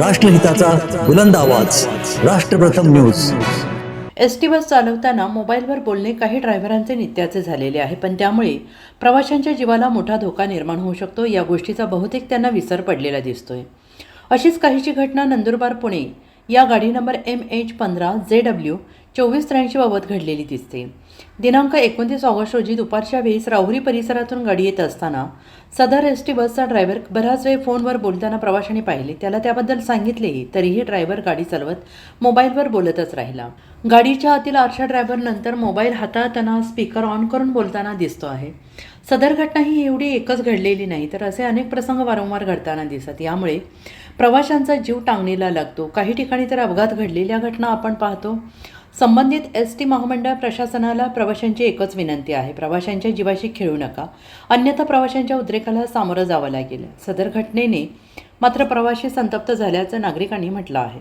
राष्ट्रहिताचा बुलंद आवाज. राष्ट्रप्रथम न्यूज. एस टी बस चालवताना मोबाईलवर बोलणे काही ड्रायव्हरांचे नित्याचे झालेले आहे पण त्यामुळे प्रवाशांच्या जीवाला मोठा धोका निर्माण होऊ शकतो. या गोष्टीचा बहुतेक त्यांना विसर पडलेला दिसतोय. अशीच काहीची घटना नंदुरबार पुणे. या गाडी नंबर एम एच पंधरा जे डब्ल्यू चोवीस त्र्याऐंशीबाबत घडलेली दिसते. दिनांक एकोणतीस ऑगस्ट रोजी दुपारच्या वेळेस राहुरी परिसरातून गाडी येत असताना सदर एस टी बसचा ड्रायव्हर बराच वेळ फोनवर बोलताना प्रवाशांनी पाहिले. त्याला त्याबद्दल सांगितलेही तरीही ड्रायव्हर गाडी चालवत मोबाईलवर बोलतच राहिला. गाडीच्या आतील आरशा ड्रायव्हर नंतर मोबाईल हाताळताना स्पीकर ऑन करून बोलताना दिसतो आहे. सदर घटना ही एवढी एकच घडलेली नाही तर असे अनेक प्रसंग वारंवार घडताना दिसत. यामुळे प्रवाशांचा जीव टांगणीला लागतो. काही ठिकाणी तर अपघात घडलेल्या घटना आपण पाहतो. संबंधित एस टी महामंडळ प्रशासनाला प्रवाशांची एकच विनंती आहे. प्रवाशांच्या जीवाशी खेळू नका. अन्यथा प्रवाशांच्या उद्रेकाला सामोरं जावं लागेल. सदर घटनेने मात्र प्रवाशी संतप्त झाल्याचं नागरिकांनी म्हटलं आहे.